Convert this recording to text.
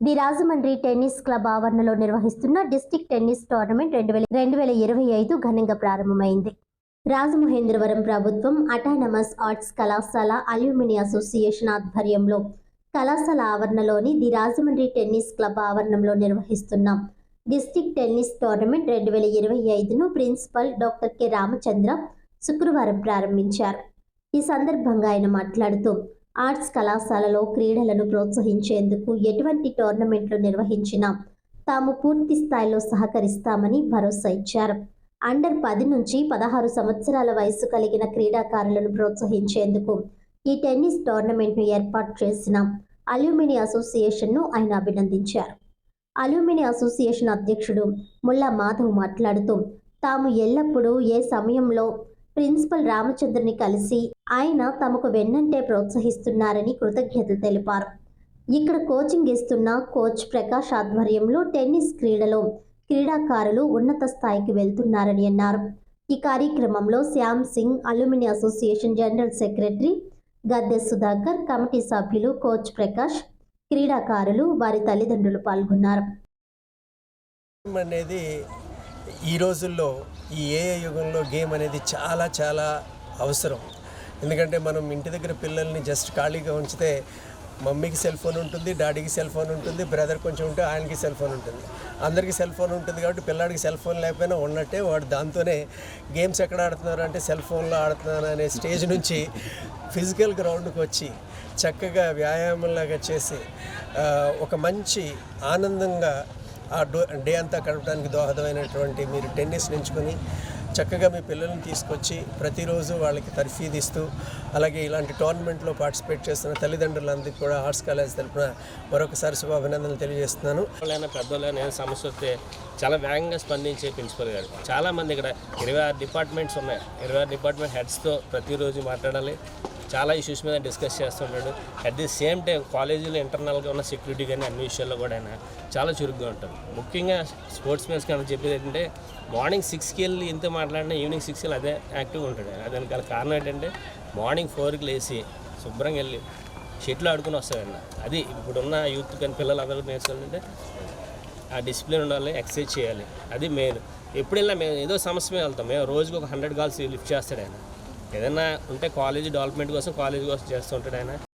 The Rajahmundry tennis club ఆవరణలో నిర్వహిస్తున్న district tennis tournament రెండు వేల రెండు వేల ఇరవై ఐదు ఘనంగా ప్రారంభమైంది. రాజమహేంద్రవరం ప్రభుత్వం అటానమస్ ఆర్ట్స్ కళాశాల అల్యూమిని అసోసియేషన్ ఆధ్వర్యంలో కళాశాల ఆవరణలోని ది రాజమండ్రి టెన్నిస్ క్లబ్ ఆవరణంలో నిర్వహిస్తున్న డిస్టిక్ టెన్నిస్ టోర్నమెంట్ రెండు వేల ఇరవై ఐదును ప్రిన్సిపల్ డాక్టర్ కె రామచంద్ర శుక్రవారం ప్రారంభించారు. ఈ సందర్భంగా ఆయన మాట్లాడుతూ ఆర్ట్స్ కళాశాలలో క్రీడలను ప్రోత్సహించేందుకు ఎటువంటి టోర్నమెంట్లు నిర్వహించినా తాము పూర్తి స్థాయిలో సహకరిస్తామని భరోసా ఇచ్చారు. అండర్ పది నుంచి పదహారు సంవత్సరాల వయసు కలిగిన క్రీడాకారులను ప్రోత్సహించేందుకు ఈ టెన్నిస్ టోర్నమెంట్ను ఏర్పాటు చేసిన అల్యూమిని అసోసియేషన్ను ఆయన అభినందించారు. అల్యూమిని అసోసియేషన్ అధ్యక్షుడు ముల్లా మాధవ్ మాట్లాడుతూ తాము ఎల్లప్పుడూ ఏ సమయంలో ప్రిన్సిపల్ రామచంద్రని కలిసి ఆయన తమకు వెన్నంటే ప్రోత్సహిస్తున్నారని కృతజ్ఞతలు తెలిపారు. ఇక్కడ కోచింగ్ ఇస్తున్న కోచ్ ప్రకాష్ ఆధ్వర్యంలో టెన్నిస్ క్రీడలో క్రీడాకారులు ఉన్నత స్థాయికి వెళ్తున్నారని అన్నారు. ఈ కార్యక్రమంలో Shyam Singh alumni association general secretary Gadde Sudhakar committee సభ్యులు కోచ్ ప్రకాష్ క్రీడాకారులు వారి తల్లిదండ్రులు పాల్గొన్నారు. అనేది ఈ రోజుల్లో ఈ ఏఏ యుగంలో గేమ్ అనేది చాలా చాలా అవసరం. ఎందుకంటే మనం ఇంటి దగ్గర పిల్లల్ని జస్ట్ ఖాళీగా ఉంచితే మమ్మీకి సెల్ ఫోన్ ఉంటుంది డాడీకి సెల్ ఫోన్ ఉంటుంది బ్రదర్ కొంచెం ఉంటే ఆయనకి సెల్ ఫోన్ ఉంటుంది. అందరికీ సెల్ ఫోన్ ఉంటుంది కాబట్టి పిల్లాడికి సెల్ ఫోన్ లేకపోయినా ఉన్నట్టే వాడు దాంతోనే గేమ్స్ ఎక్కడ ఆడుతున్నారు అంటే సెల్ ఫోన్లో ఆడుతున్నాను అనే స్టేజ్ నుంచి ఫిజికల్ గ్రౌండ్కి వచ్చి చక్కగా వ్యాయామంలాగా చేసి ఒక మంచి ఆనందంగా ఆ డో డే అంతా గడపడానికి దోహదమైనటువంటి మీరు టెన్నిస్ ఎంచుకొని చక్కగా మీ పిల్లల్ని తీసుకొచ్చి ప్రతిరోజు వాళ్ళకి తర్ఫీదు ఇస్తూ అలాగే ఇలాంటి టోర్నమెంట్లో పార్టిసిపేట్ చేస్తున్న తల్లిదండ్రులందరికీ కూడా ఆర్ట్స్ కాలేజ్ తరఫున మరొకసారి శుభాభినందనలు తెలియజేస్తున్నాను. వాళ్ళైనా పెద్దోళ్ళైనా ఏదైనా సమస్య వస్తే చాలా వేగంగా స్పందించే ప్రిన్సిపల్ గారు. చాలామంది ఇక్కడ ఇరవై ఆరు డిపార్ట్మెంట్స్ ఉన్నాయి. ఇరవై ఆరు డిపార్ట్మెంట్ హెడ్స్తో ప్రతిరోజు మాట్లాడాలి. చాలా ఇష్యూస్ మీద డిస్కస్ చేస్తుంటాడు. అట్ ది సేమ్ టైం కాలేజీలో ఇంటర్నల్గా ఉన్న సెక్యూరిటీ కానీ అన్ని విషయాల్లో కూడా ఆయన చాలా చురుగ్గా ఉంటారు ముఖ్యంగా స్పోర్ట్స్ మెన్స్ కానీ చెప్పేది ఏంటంటే మార్నింగ్ సిక్స్కి వెళ్ళి ఎంత మాట్లాడినా ఈవినింగ్ సిక్స్కి వెళ్ళి అదే యాక్టివ్గా ఉంటాడు. ఆయన. దానికి గల కారణం ఏంటంటే మార్నింగ్ ఫోర్కి లేచి శుభ్రంగా వెళ్ళి షెట్లు ఆడుకుని వస్తాడన్న అది ఇప్పుడున్న యూత్ కానీ పిల్లలు అందరూ నేర్చుకోవాలంటే ఆ డిసిప్లిన్ ఉండాలి ఎక్సర్సైజ్ చేయాలి. అది మెయిన్ ఎప్పుడైనా మేము ఏదో సమస్య మీద వెళ్తాం. మేము రోజుకి ఒక హండ్రెడ్ గాల్స్ లిఫ్ట్ చేస్తాడు ఆయన. ఏదైనా ఉంటే కాలేజీ డెవలప్మెంట్ కోసం కాలేజీ కోసం చేస్తూ ఉంటాడు ఆయన.